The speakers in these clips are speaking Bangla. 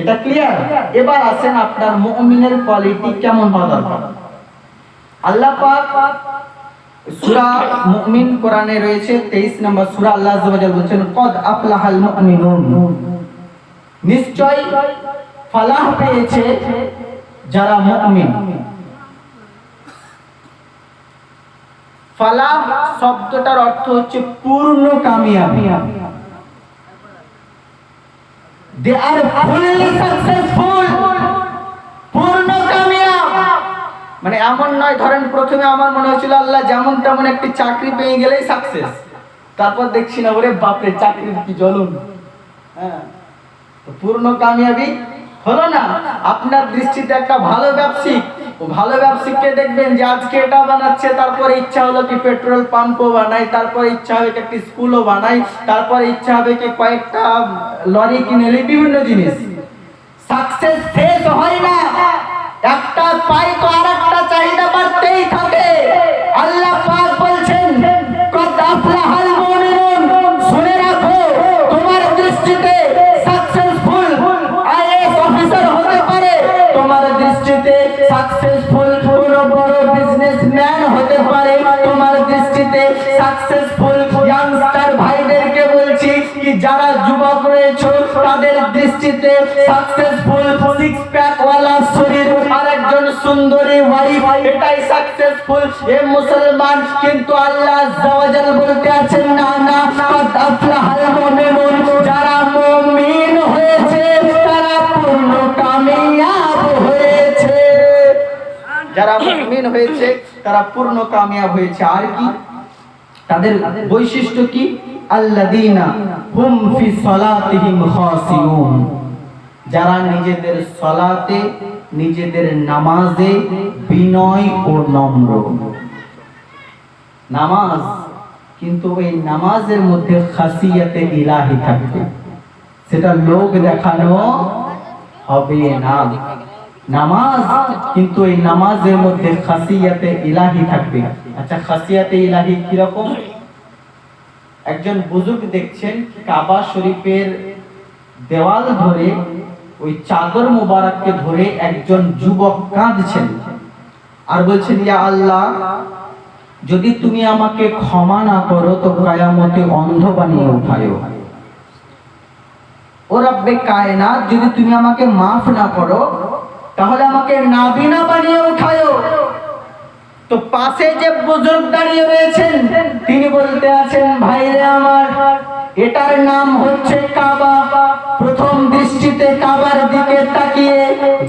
এটা ক্লিয়ার এবার আসেন আপনার মুমিনের কোয়ালিটি কেমন হওয়া দরকার? আল্লাহ পাক সূরা মুমিন কোরআনে রয়েছে 23 নম্বর সূরা আল্লাহ আযজা ওয়া জাল্লা বলছেন, কদ আফলাহাল মুমিনুন। নিশ্চয় ফালাহ পেয়েছে যারা মুমিন। ফালাহ শব্দটার অর্থ হচ্ছে পূর্ণ কামিয়াবি। দে are fully successful. মানে এমন নয়, ধরেন প্রথমে আমার মনে হয়েছিল আল্লাহ যেমন তেমন একটি চাকরি পেয়ে গেলেই সাকসেস তারপর দেখছি না, ওরে বাপরে, চাকরির কি জ্বলন? হ্যাঁ। পূর্ণ কামিয়াবি হলো না। আপনার দৃষ্টিতে একটা ভালো ব্যবসায়িক ভালো ব্যবসায়ীকে দেখবেন যে আজকে এটা বানাচ্ছে, তারপরে ইচ্ছা হলো কি পেট্রোল পাম্পও বানাই, তারপরে ইচ্ছা হবে একটি স্কুলও বানাই, তারপরে ইচ্ছা হবে কি কয়েকটা লরি কিনে বিভিন্ন জিনিস। সাকসেস শেষ হয় না। সাকসেসফুল ইয়াংস্টার ভাইদেরকে বলছি কি, যারা যুবক রয়েছে, তাদের দৃষ্টিতে সাকসেসফুল সিক্স প্যাক ওয়ালা শরীর আর একজন সুন্দরী ওয়াইফ এটাই সাকসেসফুল এ মুসলমান কিন্তু আল্লাহ বলতে আছেন, না না মুমিনুন। যারা মুমিন হয়েছে, তারা পূর্ণ কামিয়াব হয়েছে। যারা মুমিন হয়েছে, তারা পূর্ণ কামিয়াব হয়েছে। আর কি? তাদের বৈশিষ্ট্য কি? আল্লাযীনা হুম ফি সালাতিহিম খাশিউন যারা নিজেদের সলাতে, নিজেদের নামাজে বিনয় ও নম্র। নামাজ কিন্তু এই নামাজের মধ্যে খাসিয়াতে ইলাহি থাকবে। সেটা লোক দেখানো হবে না। নামাজ, কিন্তু এই নামাজের মধ্যে খাসিয়াতে ইলাহি থাকবে। আচ্ছা খাসিয়াতে ইলাহি কীরকম? একজন বুজুর্গ দেখছেন, কাবা শরীফের দেওয়াল ধরে, ওই চাদর মোবারককে ধরে একজন যুবক কাঁদছেন। আর বলছেন, ইয়া আল্লাহ, যদি তুমি আমাকে ক্ষমা না করো, তো কায়ামতে অন্ধ বানিয়ে উঠায়ো। ও রব্বে কায়নাত, যদি তুমি আমাকে মাফ না করো তাহলে আমাকে নাবিনা বানিয়ে উঠায়ো। তো পাশে যে বুজুর্গ দাঁড়িয়ে রয়েছেন, তিনি বলতে আছেন, ভাইরে আমার, এটার নাম হচ্ছে কাবা। প্রথম দৃষ্টিতে কাবার দিকে তাকিয়ে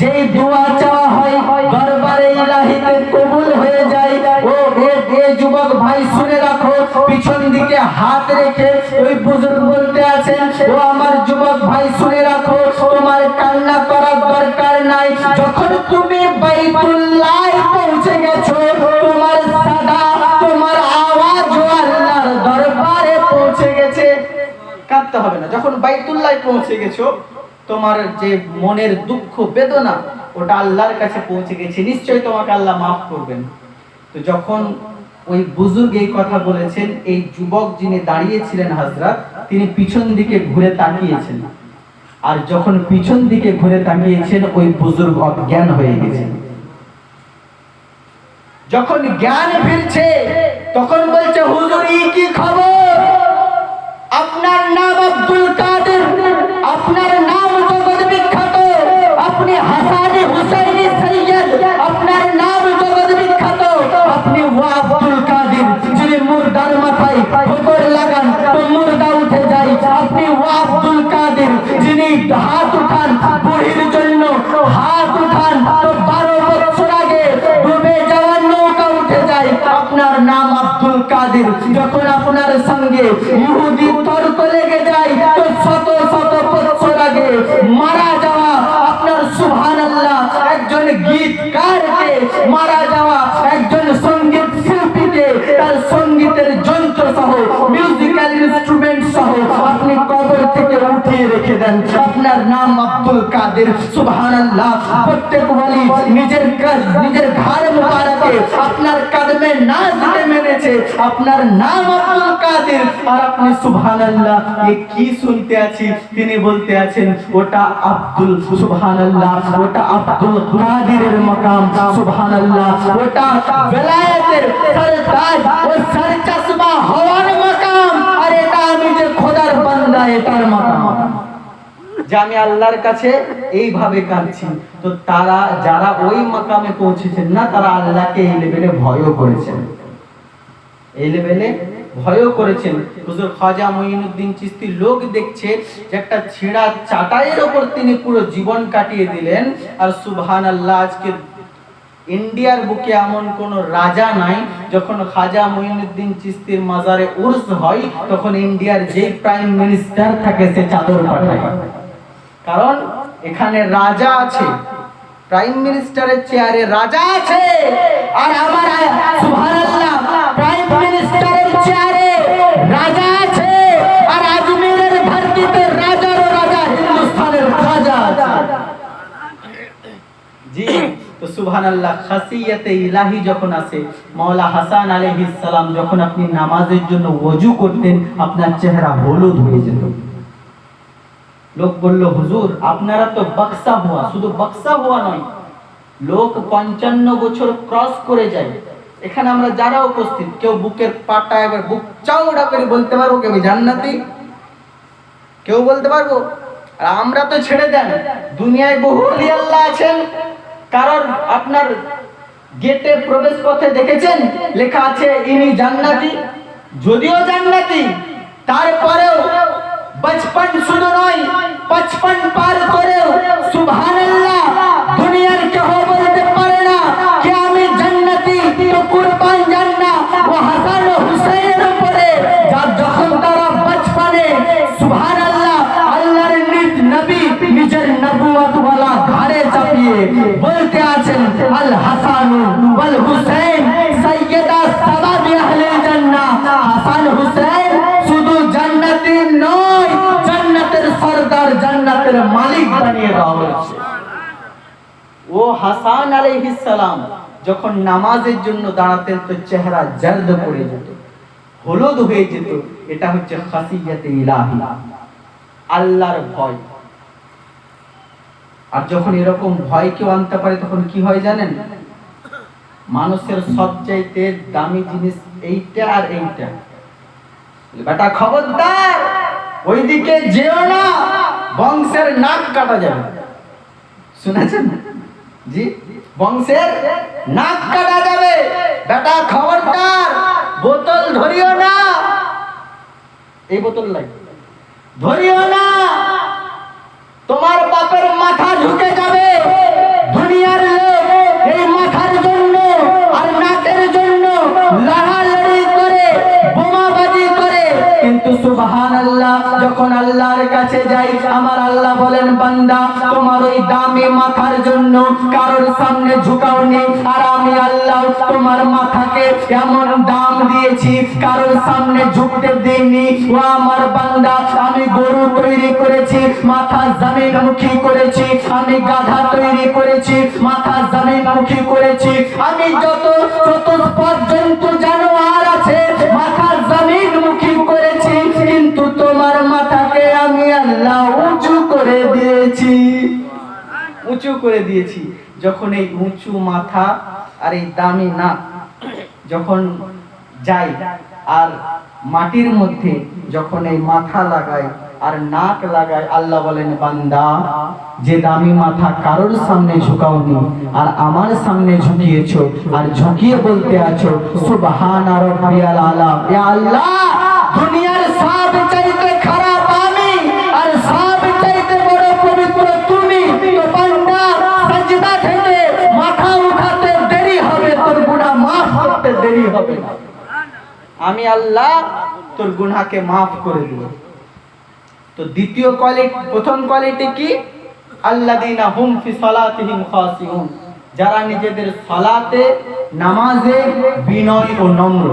যেই দোয়া চাওয়া হয়, দরবারে ইলাহিতে কবুল হয়ে যায়। ও, এ যুবক ভাই, শুনে রাখো, পিছন দিকে হাত রেখে ওই বুজুর্গ বলতে আছেন, ও আমার যখন বাইতুল্লাহ পৌঁছে গেছো, তোমার যে মনের দুঃখ, বেদনা, ওটা আল্লাহর কাছে পৌঁছে গেছে। নিশ্চয়ই তোমাকে আল্লাহ মাফ করবেন। তো যখন ওই বুজুর্গ এই কথা বলেছেন, এই যুবক যিনি দাঁড়িয়েছিলেন হাজরাত, তিনি পিছন দিকে ঘুরে তাকিয়েছেন। আর যখন পিছন দিকে ঘুরে তাকিয়েছেন, ওই বুজুর্গ অজ্ঞান হয়ে গেছে। যখন জ্ঞান ফিরছে, তখন বলছে, হুজুর কি খবর? আপনার নাম আব্দুল কাদের, আপনার নাম জগৎ বিখ্যাত। আপনি হাসানি হুসাইনি সৈয়দ, আপনার নাম জগৎ বিখ্যাত। আপনি আব্দুল কাদের, যিনি মুর্দার মাথায় ঠোকর লাগান, তো মুর্দা উঠে যায়। আপনি ওয়া আব্দুল কাদের, যিনি হাত উঠান, বুড়ির জন্য হাত উঠান, তো চান আপনার নাম আব্দুল কাদের, সুবহানাল্লাহ। প্রত্যেক ওয়ালি নিজের কাজ, নিজের ঘর মুবারকে আপনার কদমে নাজকে মেনেছে। আপনার নাম আব্দুল কাদের। আর আপনি সুবহানাল্লাহ, এ কি শুনতে আছি? তিনি বলতে আছেন, ওটা আব্দুল, সুবহানাল্লাহ, ওটা আব্দুল কাদেরের মাকাম, সুবহানাল্লাহ। ওটা বেলায়েতের সরতাজ ও সরচশমা হওয়ার মাকাম। আর এটা আমি যে খোদার বান্দা, এটার মাকাম। যে আমি আল্লাহর কাছে এইভাবে কাঁদছি। তো তারা, যারা ওই মাকামে পৌঁছেছেন না, তারা আল্লাহকে এই লেভেলে ভয়ও করেছেন। এই লেভেলে ভয়ও করেছেন। হুজুর খাজা মঈনুদ্দিন চিস্তি লোক দেখছে যে একটা ছেঁড়া চাটাইয়ের ওপর তিনি পুরো জীবন কাটিয়ে দিলেন। আর সুবহান আল্লাহ আজকে ইন্ডিয়ার বুকে এমন কোন রাজা নাই, যখন খাজা মঈনুদ্দিন চিস্তির মাজারে উর্স হয়, তখন ইন্ডিয়ার যে প্রাইম মিনিস্টার থাকে, সে চাদর পাঠায়। কারণ এখানে রাজা আছে। প্রাইম মিনিস্টারের চেয়ারে রাজা আছে। আর আমার সুবহানাল্লাহ প্রাইম মিনিস্টারের চেয়ারে রাজা আছে। আর আজমিরের ধরতিতে রাজারও রাজা হিন্দুস্তানের আছে। জি, তো সুবহানাল্লাহ, খাসিয়াতে ইলাহি যখন আসে মাওলা হাসান আলাইহিস সালাম যখন আপনি নামাজের জন্য ওযু করতেন, আপনার চেহারা হলুদ হয়ে যেত। লোক বলল, হুজুর, আপনারা তো বক্সা হওয়া শুধু বক্সা হওয়া নয়, লোক পঞ্চান্ন বছর ক্রস করে যায়। এখানে আমরা যারা উপস্থিত, কেউ বুকের পাটা এবার বুক চাউড়া করে বলতে পারব, কেউ জান্নাতি? কেউ বলতে পারব? আর আমরা তো ছেড়ে দেন, দুনিয়ায় বহু আল্লাহ আছেন কারণ আপনার গেটে প্রবেশ পথে দেখেছেন? লেখা আছে, ইনি জান্নাতি। যদিও জান্নাতি তারপরেও বলতে আছেন আল হাসান ওয়াল হুসাইন সাইয়্যিদা সাবাবি আহলিল জান্নাহ। হাসান হুসাইন শুধু জান্নাতি নয়, জান্নাতের সরদার, জান্নাতের মালিক বানিয়ে দেওয়া হয়েছে। ও হাসান আলাইহিস সালাম, যখন নামাজের জন্য দাঁড়াতেন, তো চেহারা জর্দ পড়ে যেত, হলুদ হয়ে যেত। এটা হচ্ছে খাসিয়াতে ইলাহি। আল্লাহর ভয়। আর যখন এরকম ভয় কেউ আনতে পারে, তখন কি হয় জানেন? মানুষের সবচাইতে দামি জিনিস এইটা আর এইটা। বেটা খবরদার, ওইদিকে যেও না, বংশের নাক কাটা যাবে। শুনেছেন? জি, বংশের নাক কাটা যাবে। বেটা খবরদার, বোতল ধরিও না। এই বোতল লাই ধরিও না, তোমার বাপের মাথা ওই মাথার জন্য কারোর সামনে ঝুঁকাওনি। আর আমি আল্লাহ, তোমার মাথাকে এমন দাম দিয়েছি, কারোর সামনে ঝুঁকতে দিইনি। ও আমার বান্দা, আমি গরু তৈরি করেছি, মাথা জমিনমুখী করেছি, আমি গাধা তৈরি করেছি, মাথা জমিনমুখী করেছি। আমি যত চতুষ্পদ জন্তু জানোয়ার আছে, মাথা জমিনমুখী করেছি, কিন্তু তোমার মাথাকে আমি আল্লাহ উঁচু করে দিয়েছি। উঁচু করে দিয়েছি, যখন এই উঁচু মাথা আর এই দামি নাক যখন যাই আর মাটির মধ্যে যখন এই মাথা লাগাই আর নাক লাগায়, আল্লাহ বলেন, বান্দা, যে দামি মাথা কারোর সামনে ঝুঁকাওনি আর আমার সামনে ঝুঁকিয়েছো আর ঝুঁকিয়ে বলতে আছো, সুবহান রাব্বিয়াল আলা আল্লাহ, দুনিয়ার সব হবে না। আমি আল্লাহ তোর গুনাহকে মাফ করে দেব। তো দ্বিতীয় কোয়ালিটি প্রথম কোয়ালিটি কি? আল্লাযীনা হুম ফি সালাতিহিম খাশিউন যারা নিজেদের সালাতে, নামাজে বিনয় ও নম্র।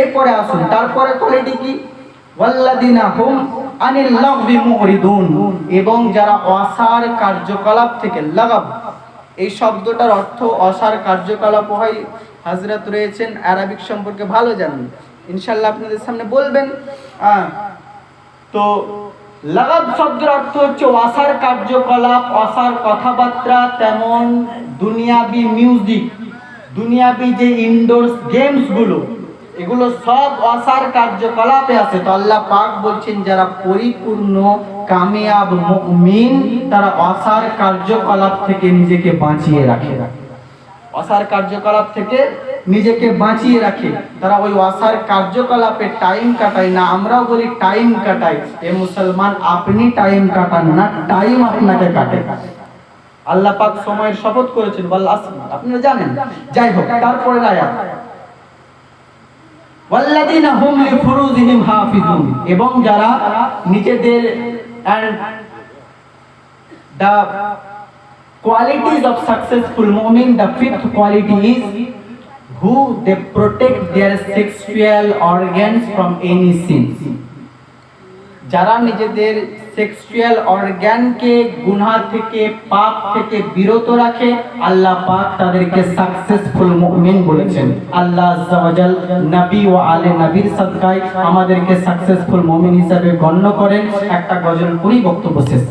এরপরে আসুন, তারপরে কোয়ালিটি কি? ওয়াল্লাযিনা হুম আনিল লাগবি মুরিদুন। এবং যারা অসার কার্যকলাপ থেকে লাগাব এই শব্দটার অর্থ অসার কার্যকলাপ হয়। হাজরাত রয়েছেন আরবিক সম্পর্কে ভালো জানেন। ইনশাল্লাহ আপনাদের সামনে বলবেন তো লাগাব শব্দের অর্থ হচ্ছে অসার কার্যকলাপ, অসার কথাবার্তা, তেমন দুনিয়াবি মিউজিক দুনিয়াবি যে ইনডোরস গেমসগুলো, এগুলো সব অসার কার্যকলাপে আছে। তো আল্লাহ পাক বলছেন, যারা পরিপূর্ণ কামিয়াব মুমিন তারা অসার কার্যকলাপ থেকে নিজেকে বাঁচিয়ে রাখে। অসার কার্যকলাপ থেকে নিজেকে বাঁচিয়ে রাখে। তারা ওই অসার কার্যকলাপে টাইম কাটায় না, আমরাও বলি টাইম কাটাই এ মুসলমান, আপনি টাইম কাটান না টাইম আপনাকে কাটে। আল্লাহ পাক সময়ের শপথ করেছেন বল আপনারা জানেন? যাই হোক তারপরে আয়াত। এবং যারা নিজেদের the qualities of successful mu'min the fifth quality is who they protect their sexual organs from any sins যারা নিজেদের সেক্সুয়াল অর্গ্যানকে গুনাহ থেকে, পাপ থেকে বিরত রাখে, আল্লাহ পাক তাদেরকে সাকসেসফুল মুমিন বলেছেন। আল্লাহ আজ্জা ওয়াজাল নবী ও আলে নবীর সাদকায় আমাদেরকে সাকসেসফুল মুমিন হিসাবে গণ্য করেন। একটা গজল করি বক্তব্য শেষ।